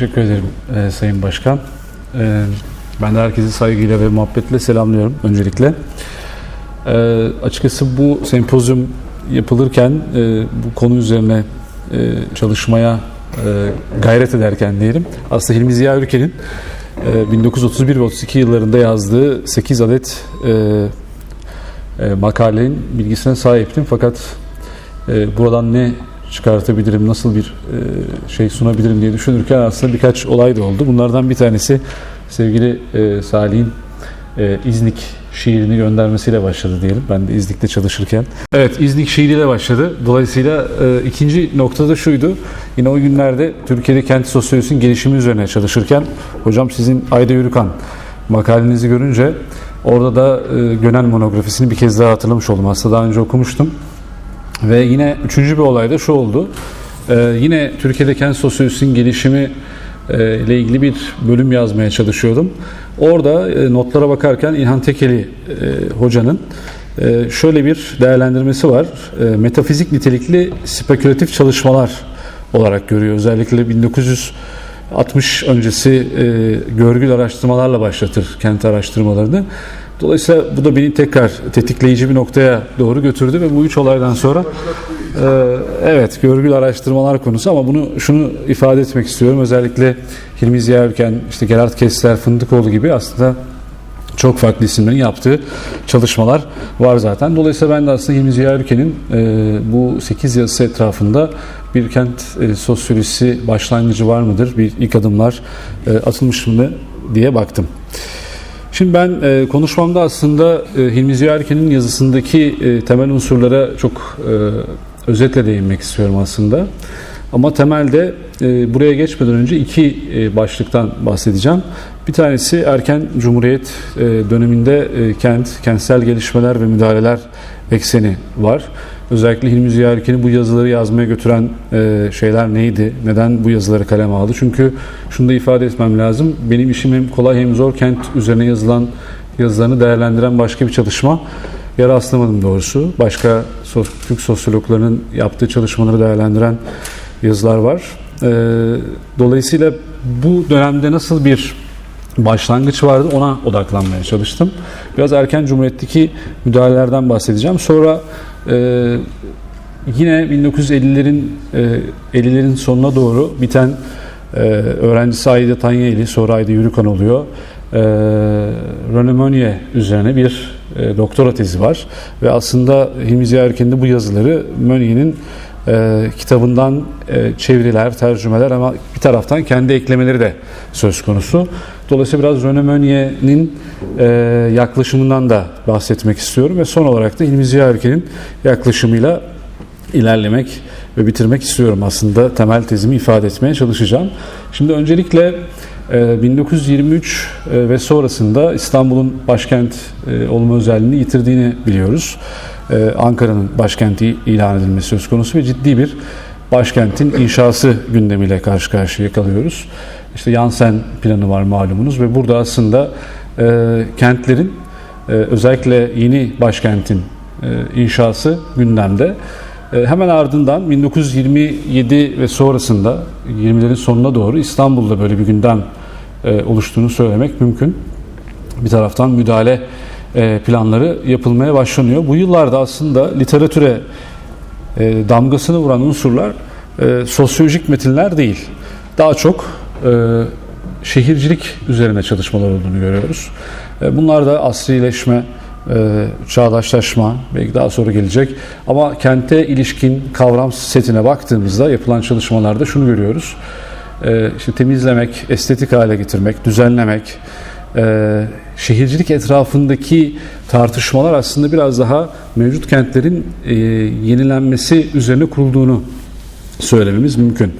teşekkür ederim e, Sayın Başkan. E, ben de herkesi saygıyla ve muhabbetle selamlıyorum öncelikle. E, açıkçası bu sempozyum yapılırken e, bu konu üzerine e, çalışmaya e, gayret ederken diyelim aslında Hilmi Ziya Ülken'in e, 1931 ve 32 yıllarında yazdığı 8 adet e, e, makalenin bilgisine sahiptim fakat e, buradan ne çıkartabilirim, nasıl bir e, şey sunabilirim diye düşünürken aslında birkaç olay da oldu. Bunlardan bir tanesi sevgili e, Salih'in e, İznik şiirini göndermesiyle başladı diyelim. Ben de İznik'te çalışırken. Evet İznik şiiriyle başladı. Dolayısıyla e, ikinci noktada şuydu. Yine o günlerde Türkiye'de kent sosyolojisinin gelişimi üzerine çalışırken hocam sizin Ayda Yürükan makalenizi görünce orada da e, Gönel monografisini bir kez daha hatırlamış oldum. Aslında daha önce okumuştum. Ve yine üçüncü bir olay da şu oldu. Ee, yine Türkiye'de kent sosyolojisinin gelişimi e, ile ilgili bir bölüm yazmaya çalışıyordum. Orada e, notlara bakarken İlhan Tekeli e, hocanın e, şöyle bir değerlendirmesi var. E, metafizik nitelikli spekülatif çalışmalar olarak görüyor. Özellikle 1960 öncesi e, görgül araştırmalarla başlatır kent araştırmalarını. Dolayısıyla bu da beni tekrar tetikleyici bir noktaya doğru götürdü ve bu üç olaydan sonra e, evet görgül araştırmalar konusu ama bunu şunu ifade etmek istiyorum. Özellikle Hilmi Ziya işte Gerard Kessler, Fındıkoğlu gibi aslında çok farklı isimlerin yaptığı çalışmalar var zaten. Dolayısıyla ben de aslında Hilmi Ziya Ülken'in e, bu 8 yazısı etrafında bir kent e, sosyolojisi başlangıcı var mıdır? Bir ilk adımlar e, atılmış mı diye baktım. Şimdi ben e, konuşmamda aslında e, Hilmi Ziya Erken'in yazısındaki e, temel unsurlara çok e, özetle değinmek istiyorum aslında. Ama temelde e, buraya geçmeden önce iki e, başlıktan bahsedeceğim. Bir tanesi erken Cumhuriyet e, döneminde e, kent, kentsel gelişmeler ve müdahaleler ekseni var. Özellikle Hilmi Ziya Erken'i bu yazıları yazmaya götüren e, şeyler neydi? Neden bu yazıları kaleme aldı? Çünkü şunu da ifade etmem lazım. Benim işim hem kolay hem zor kent üzerine yazılan yazılarını değerlendiren başka bir çalışma yer rastlamadım doğrusu. Başka sos, Türk sosyologlarının yaptığı çalışmaları değerlendiren yazılar var. E, dolayısıyla bu dönemde nasıl bir başlangıç vardı ona odaklanmaya çalıştım. Biraz erken Cumhuriyet'teki müdahalelerden bahsedeceğim. Sonra e, yine 1950'lerin e, 50'lerin sonuna doğru biten e, öğrencisi Ayda Tanyeli, sonra Ayda Yürükan oluyor. E, René Monnier üzerine bir e, doktora tezi var. Ve aslında Hilmi Ziya Erken'de bu yazıları Monnier'in e, kitabından e, çeviriler, tercümeler ama bir taraftan kendi eklemeleri de söz konusu. Dolayısıyla biraz René Monnier'in e, yaklaşımından da bahsetmek istiyorum ve son olarak da İlmi Ziya Erken'in yaklaşımıyla ilerlemek ve bitirmek istiyorum aslında temel tezimi ifade etmeye çalışacağım. Şimdi öncelikle e, 1923 e, ve sonrasında İstanbul'un başkent e, olma özelliğini yitirdiğini biliyoruz. E, Ankara'nın başkenti ilan edilmesi söz konusu ve ciddi bir başkentin inşası gündemiyle karşı karşıya kalıyoruz. İşte Yansen planı var malumunuz ve burada aslında e, kentlerin e, özellikle yeni başkentin e, inşası gündemde. E, hemen ardından 1927 ve sonrasında 20'lerin sonuna doğru İstanbul'da böyle bir gündem e, oluştuğunu söylemek mümkün. Bir taraftan müdahale planları yapılmaya başlanıyor. Bu yıllarda aslında literatüre e, damgasını vuran unsurlar e, sosyolojik metinler değil. Daha çok e, şehircilik üzerine çalışmalar olduğunu görüyoruz. E, bunlar da asrileşme, e, çağdaşlaşma belki daha sonra gelecek. Ama kente ilişkin kavram setine baktığımızda yapılan çalışmalarda şunu görüyoruz. E, işte temizlemek, estetik hale getirmek, düzenlemek, e, şehircilik etrafındaki tartışmalar aslında biraz daha mevcut kentlerin e, yenilenmesi üzerine kurulduğunu söylememiz mümkün.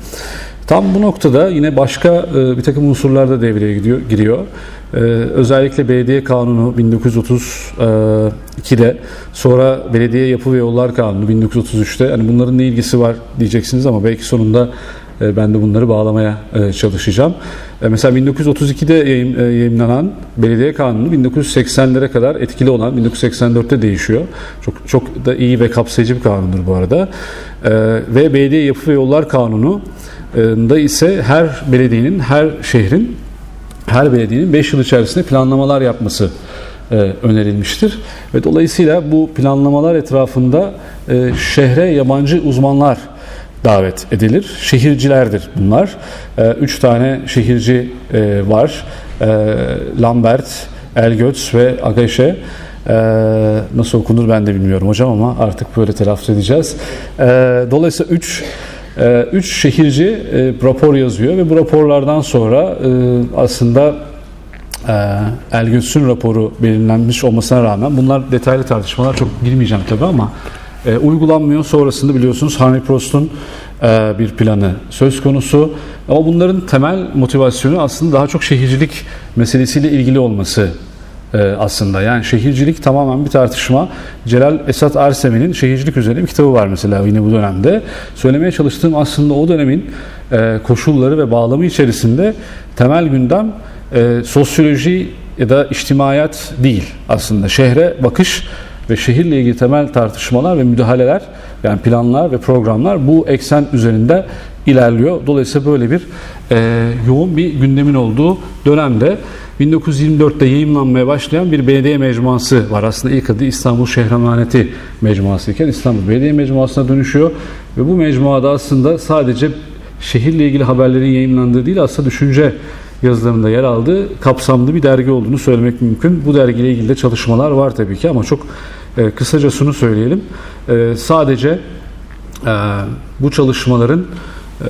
Tam bu noktada yine başka e, bir takım unsurlar da devreye gidiyor, giriyor. E, özellikle belediye kanunu 1932'de sonra belediye yapı ve yollar kanunu 1933'te hani bunların ne ilgisi var diyeceksiniz ama belki sonunda e, ben de bunları bağlamaya e, çalışacağım. E, mesela 1932'de yayın, e, yayınlanan belediye kanunu 1980'lere kadar etkili olan 1984'te değişiyor. Çok çok da iyi ve kapsayıcı bir kanundur bu arada. E, ve belediye yapı ve yollar kanunu da ise her belediyenin, her şehrin, her belediyenin 5 yıl içerisinde planlamalar yapması e, önerilmiştir. Ve dolayısıyla bu planlamalar etrafında e, şehre yabancı uzmanlar davet edilir. Şehircilerdir bunlar. E, üç tane şehirci e, var. E, Lambert, Elgötz ve Agaşe. E, nasıl okunur ben de bilmiyorum hocam ama artık böyle telaffuz edeceğiz. E, dolayısıyla üç e, üç şehirci e, rapor yazıyor ve bu raporlardan sonra e, aslında e, Elgötz'ün raporu belirlenmiş olmasına rağmen bunlar detaylı tartışmalar çok girmeyeceğim tabi ama e, uygulanmıyor. Sonrasında biliyorsunuz Harvey Prost'un e, bir planı söz konusu. Ama bunların temel motivasyonu aslında daha çok şehircilik meselesiyle ilgili olması e, aslında. Yani şehircilik tamamen bir tartışma. Celal Esat Ersemen'in şehircilik üzerine bir kitabı var mesela yine bu dönemde. Söylemeye çalıştığım aslında o dönemin e, koşulları ve bağlamı içerisinde temel gündem e, sosyoloji ya da içtimaiyat değil aslında. Şehre bakış ve şehirle ilgili temel tartışmalar ve müdahaleler yani planlar ve programlar bu eksen üzerinde ilerliyor. Dolayısıyla böyle bir e, yoğun bir gündemin olduğu dönemde 1924'te yayınlanmaya başlayan bir belediye mecmuası var. Aslında ilk adı İstanbul Şehramaneti Mecmuası iken İstanbul Belediye Mecmuası'na dönüşüyor. Ve bu mecmuada aslında sadece şehirle ilgili haberlerin yayınlandığı değil aslında düşünce yazılarında yer aldığı kapsamlı bir dergi olduğunu söylemek mümkün. Bu dergiyle ilgili de çalışmalar var tabii ki ama çok e, kısaca şunu söyleyelim. E, sadece e, bu çalışmaların e,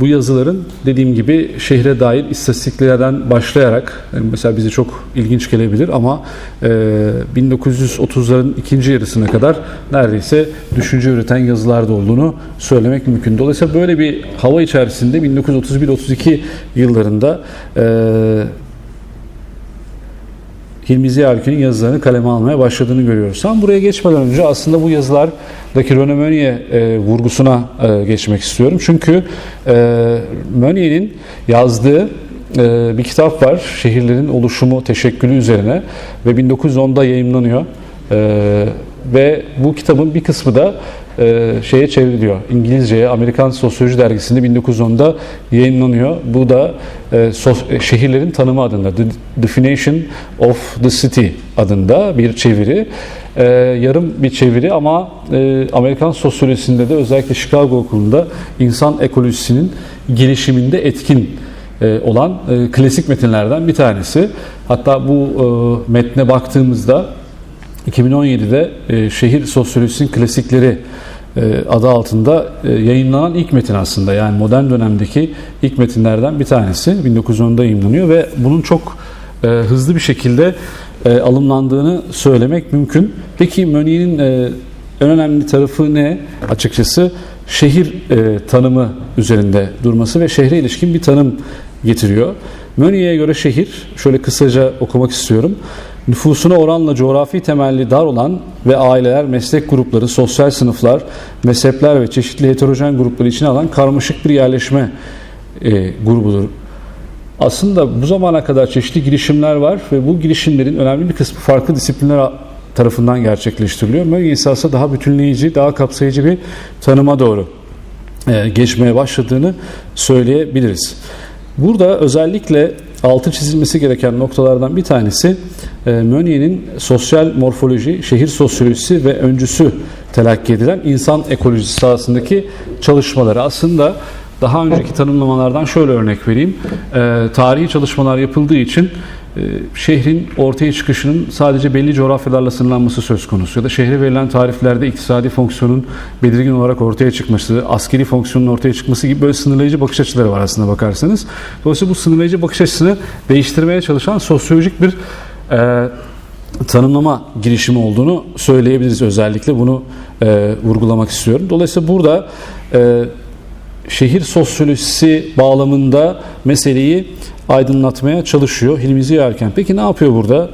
bu yazıların dediğim gibi şehre dair istatistiklerden başlayarak yani mesela bize çok ilginç gelebilir ama e, 1930'ların ikinci yarısına kadar neredeyse düşünce üreten yazılarda olduğunu söylemek mümkün. Dolayısıyla böyle bir hava içerisinde 1931-32 yıllarında e, Hilmi Ziya Ülkü'nün yazılarını kaleme almaya başladığını görüyoruz. Ama buraya geçmeden önce aslında bu yazılardaki René Meunier vurgusuna e, geçmek istiyorum. Çünkü e, yazdığı e, bir kitap var. Şehirlerin oluşumu teşekkülü üzerine ve 1910'da yayınlanıyor. E, ve bu kitabın bir kısmı da e, şeye çevriliyor. İngilizceye Amerikan Sosyoloji Dergisi'nde 1910'da yayınlanıyor. Bu da e, sos, e, şehirlerin tanımı adında The Definition of the City adında bir çeviri. E, yarım bir çeviri ama e, Amerikan sosyolojisinde de özellikle Chicago okulunda insan ekolojisinin gelişiminde etkin e, olan e, klasik metinlerden bir tanesi. Hatta bu e, metne baktığımızda 2017'de e, Şehir Sosyolojisinin Klasikleri e, adı altında e, yayınlanan ilk metin aslında. Yani modern dönemdeki ilk metinlerden bir tanesi. 1910'da yayınlanıyor ve bunun çok e, hızlı bir şekilde alımlandığını söylemek mümkün. Peki Meunier'in e, en önemli tarafı ne? Açıkçası şehir tanımı üzerinde durması ve şehre ilişkin bir tanım getiriyor. Meunier'e göre şehir, şöyle kısaca okumak istiyorum. Nüfusuna oranla coğrafi temelli dar olan ve aileler, meslek grupları, sosyal sınıflar, mezhepler ve çeşitli heterojen grupları içine alan karmaşık bir yerleşme e, grubudur. Aslında bu zamana kadar çeşitli girişimler var ve bu girişimlerin önemli bir kısmı farklı disiplinler tarafından gerçekleştiriliyor. Böyle esasında daha bütünleyici, daha kapsayıcı bir tanıma doğru e, geçmeye başladığını söyleyebiliriz. Burada özellikle altı çizilmesi gereken noktalardan bir tanesi e, Meunier'in sosyal morfoloji, şehir sosyolojisi ve öncüsü telakki edilen insan ekolojisi sahasındaki çalışmaları. Aslında daha önceki tanımlamalardan şöyle örnek vereyim. E, tarihi çalışmalar yapıldığı için şehrin ortaya çıkışının sadece belli coğrafyalarla sınırlanması söz konusu ya da şehre verilen tariflerde iktisadi fonksiyonun belirgin olarak ortaya çıkması, askeri fonksiyonun ortaya çıkması gibi böyle sınırlayıcı bakış açıları var aslında bakarsanız. Dolayısıyla bu sınırlayıcı bakış açısını değiştirmeye çalışan sosyolojik bir e, tanımlama girişimi olduğunu söyleyebiliriz özellikle bunu e, vurgulamak istiyorum. Dolayısıyla burada e, şehir sosyolojisi bağlamında meseleyi aydınlatmaya çalışıyor Hilmi Ziya Erken. Peki ne yapıyor burada?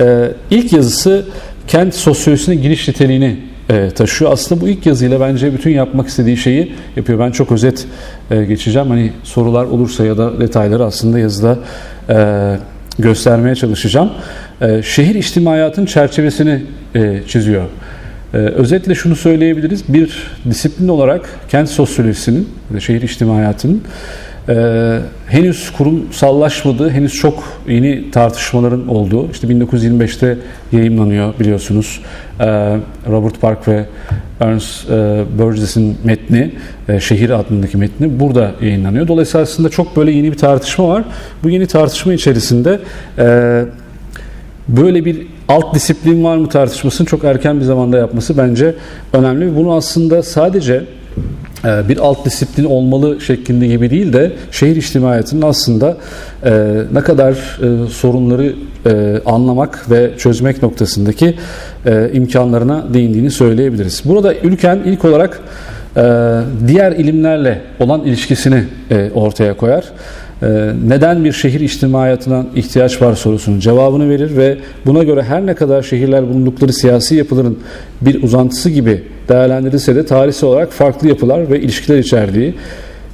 Ee, ilk yazısı kent sosyolojisine giriş niteliğini e, taşıyor. Aslında bu ilk yazıyla bence bütün yapmak istediği şeyi yapıyor. Ben çok özet e, geçeceğim. Hani sorular olursa ya da detayları aslında yazıda e, göstermeye çalışacağım. E, şehir içtimaiyatın çerçevesini e, çiziyor. Ee, özetle şunu söyleyebiliriz. Bir disiplin olarak kent sosyolojisinin ve şehir içtimaiyatının e, henüz kurumsallaşmadığı, henüz çok yeni tartışmaların olduğu, işte 1925'te yayımlanıyor biliyorsunuz. Ee, Robert Park ve Ernst e, Burgess'in metni, e, Şehir adındaki metni burada yayınlanıyor. Dolayısıyla aslında çok böyle yeni bir tartışma var. Bu yeni tartışma içerisinde e, böyle bir alt disiplin var mı tartışmasını çok erken bir zamanda yapması bence önemli. Bunu aslında sadece e, bir alt disiplin olmalı şeklinde gibi değil de şehir içtimaiyatının aslında e, ne kadar e, sorunları anlamak ve çözmek noktasındaki imkanlarına değindiğini söyleyebiliriz. Burada ülken ilk olarak diğer ilimlerle olan ilişkisini ortaya koyar. E, neden bir şehir içtimaiyatına ihtiyaç var sorusunun cevabını verir ve buna göre her ne kadar şehirler bulundukları siyasi yapıların bir uzantısı gibi değerlendirilse de tarihsel olarak farklı yapılar ve ilişkiler içerdiği,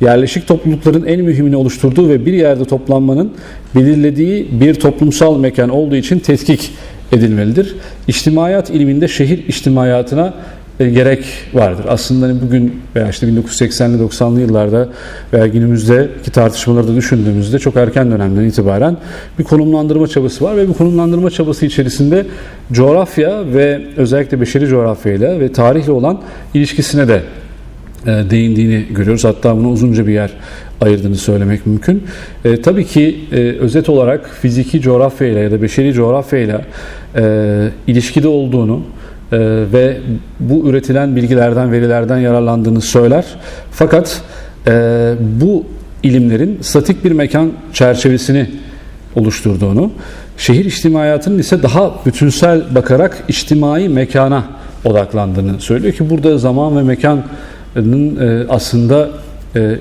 yerleşik toplulukların en mühimini oluşturduğu ve bir yerde toplanmanın belirlediği bir toplumsal mekan olduğu için tetkik edilmelidir. İçtimaiyat ilminde şehir içtimaiyatına gerek vardır. Aslında hani bugün veya işte 1980'li 90'lı yıllarda veya günümüzdeki tartışmaları da düşündüğümüzde çok erken dönemden itibaren bir konumlandırma çabası var ve bu konumlandırma çabası içerisinde coğrafya ve özellikle beşeri coğrafyayla ve tarihle olan ilişkisine de e, değindiğini görüyoruz. Hatta buna uzunca bir yer ayırdığını söylemek mümkün. E, tabii ki e, özet olarak fiziki coğrafyayla ya da beşeri coğrafyayla e, ilişkide olduğunu e, ve bu üretilen bilgilerden, verilerden yararlandığını söyler. Fakat e, bu ilimlerin statik bir mekan çerçevesini oluşturduğunu, şehir içtimaiyatının ise daha bütünsel bakarak içtimai mekana odaklandığını söylüyor ki burada zaman ve mekanın e, aslında e,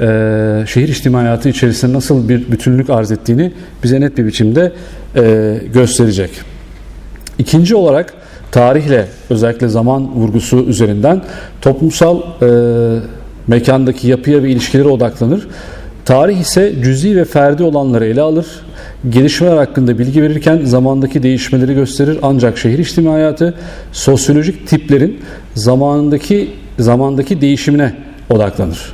e, şehir içtimaiyatı içerisinde nasıl bir bütünlük arz ettiğini bize net bir biçimde gösterecek. İkinci olarak tarihle özellikle zaman vurgusu üzerinden toplumsal e, mekandaki yapıya ve ilişkilere odaklanır. Tarih ise cüzi ve ferdi olanları ele alır. Gelişmeler hakkında bilgi verirken zamandaki değişmeleri gösterir. Ancak şehir içtimaiyatı sosyolojik tiplerin zamanındaki zamandaki değişimine odaklanır.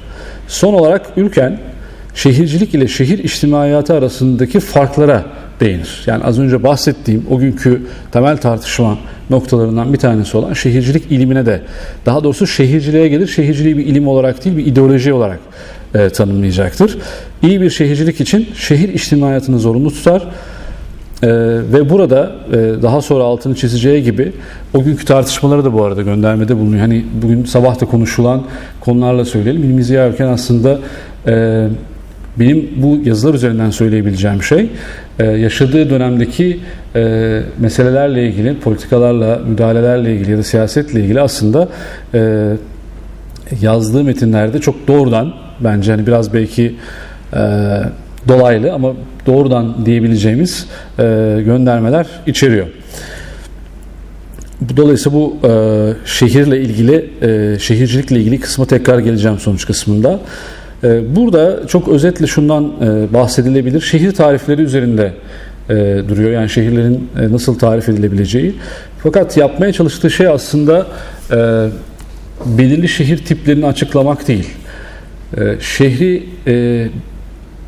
Son olarak ülken şehircilik ile şehir içtimaiyatı arasındaki farklara değinir. Yani az önce bahsettiğim o günkü temel tartışma noktalarından bir tanesi olan şehircilik ilimine de daha doğrusu şehirciliğe gelir. Şehirciliği bir ilim olarak değil bir ideoloji olarak e, tanımlayacaktır. İyi bir şehircilik için şehir içtimaiyatını zorunlu tutar. Ee, ve burada e, daha sonra altını çizeceği gibi o günkü tartışmaları da bu arada göndermede bulunuyor. Hani bugün sabah da konuşulan konularla söyleyelim. İlmi ziyarken aslında e, benim bu yazılar üzerinden söyleyebileceğim şey e, yaşadığı dönemdeki e, meselelerle ilgili, politikalarla, müdahalelerle ilgili ya da siyasetle ilgili aslında e, yazdığı metinlerde çok doğrudan bence hani biraz belki dolaylı ama doğrudan diyebileceğimiz göndermeler içeriyor. Dolayısıyla bu şehirle ilgili, şehircilikle ilgili kısmı tekrar geleceğim sonuç kısmında. Ee, burada çok özetle şundan e, bahsedilebilir. Şehir tarifleri üzerinde e, duruyor. Yani şehirlerin e, nasıl tarif edilebileceği. Fakat yapmaya çalıştığı şey aslında belirli şehir tiplerini açıklamak değil. Şehri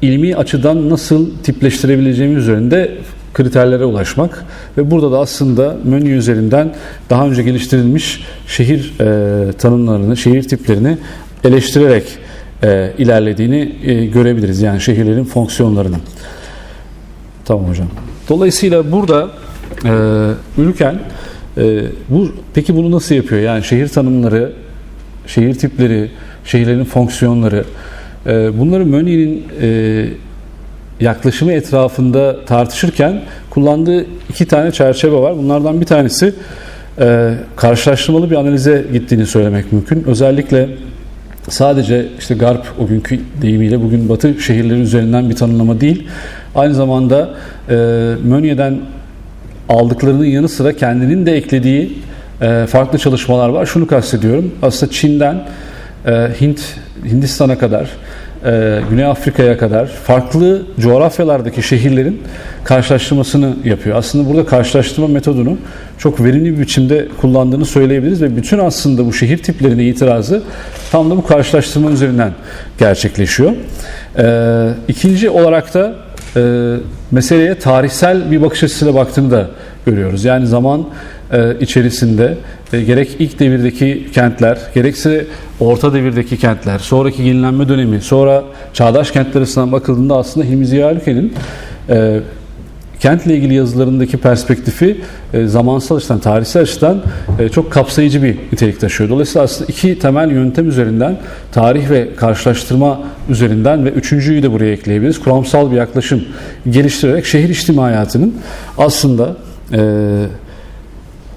ilmi açıdan nasıl tipleştirebileceğimiz üzerinde kriterlere ulaşmak ve burada da aslında menü üzerinden daha önce geliştirilmiş şehir tanımlarını, şehir tiplerini eleştirerek e, ilerlediğini e, görebiliriz. Yani şehirlerin fonksiyonlarını. Tamam hocam. Dolayısıyla burada e, ülken e, bu peki bunu nasıl yapıyor? Yani şehir tanımları, şehir tipleri, şehirlerin fonksiyonları e, bunları Mönier'in e, yaklaşımı etrafında tartışırken kullandığı iki tane çerçeve var. Bunlardan bir tanesi e, karşılaştırmalı bir analize gittiğini söylemek mümkün. Özellikle sadece işte Garp o günkü deyimiyle bugün Batı şehirleri üzerinden bir tanımlama değil. Aynı zamanda e, Mönye'den aldıklarının yanı sıra kendinin de eklediği e, farklı çalışmalar var. Şunu kastediyorum. Aslında Çin'den e, Hint Hindistan'a kadar e, Güney Afrika'ya kadar farklı coğrafyalardaki şehirlerin karşılaştırmasını yapıyor. Aslında burada karşılaştırma metodunu çok verimli bir biçimde kullandığını söyleyebiliriz ve bütün aslında bu şehir tiplerine itirazı tam da bu karşılaştırma üzerinden gerçekleşiyor. E, ikinci olarak da e, meseleye tarihsel bir bakış açısıyla baktığını da görüyoruz. Yani zaman içerisinde e, gerek ilk devirdeki kentler, gerekse orta devirdeki kentler, sonraki yenilenme dönemi, sonra çağdaş kentler açısından bakıldığında aslında Hilmi Ziya Ülken'in e, kentle ilgili yazılarındaki perspektifi e, zamansal açıdan, tarihsel açıdan e, çok kapsayıcı bir nitelik taşıyor. Dolayısıyla aslında iki temel yöntem üzerinden, tarih ve karşılaştırma üzerinden ve üçüncüyü de buraya ekleyebiliriz. Kuramsal bir yaklaşım geliştirerek şehir içtima hayatının aslında e,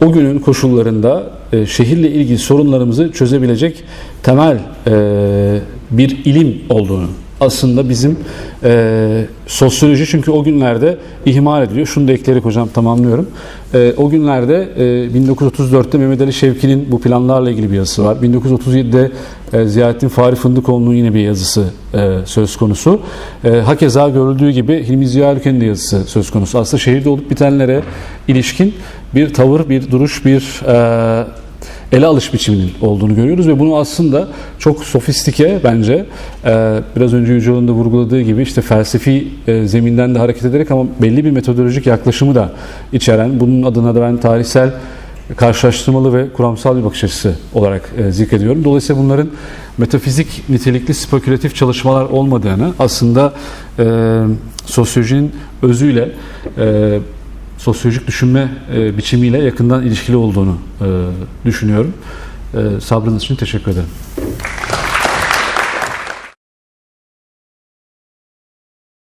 o günün koşullarında e, şehirle ilgili sorunlarımızı çözebilecek temel e, bir ilim olduğunu aslında bizim e, sosyoloji çünkü o günlerde ihmal ediliyor. Şunu da ekleyerek hocam tamamlıyorum. E, o günlerde e, 1934'te Mehmet Ali Şevki'nin bu planlarla ilgili bir yazısı var. 1937'de e, Ziyaettin Fahri Fındıkoğlu'nun yine bir yazısı e, söz konusu. E, hakeza görüldüğü gibi Hilmi Ziya Ülken'in de yazısı söz konusu. Aslında şehirde olup bitenlere ilişkin bir tavır, bir duruş, bir e, ele alış biçiminin olduğunu görüyoruz ve bunu aslında çok sofistike bence e, biraz önce Yücel'in de vurguladığı gibi işte felsefi e, zeminden de hareket ederek ama belli bir metodolojik yaklaşımı da içeren bunun adına da ben tarihsel karşılaştırmalı ve kuramsal bir bakış açısı olarak e, zikrediyorum. Dolayısıyla bunların metafizik nitelikli spekülatif çalışmalar olmadığını aslında e, sosyolojinin özüyle e, sosyolojik düşünme e, biçimiyle yakından ilişkili olduğunu e, düşünüyorum. E, sabrınız için teşekkür ederim.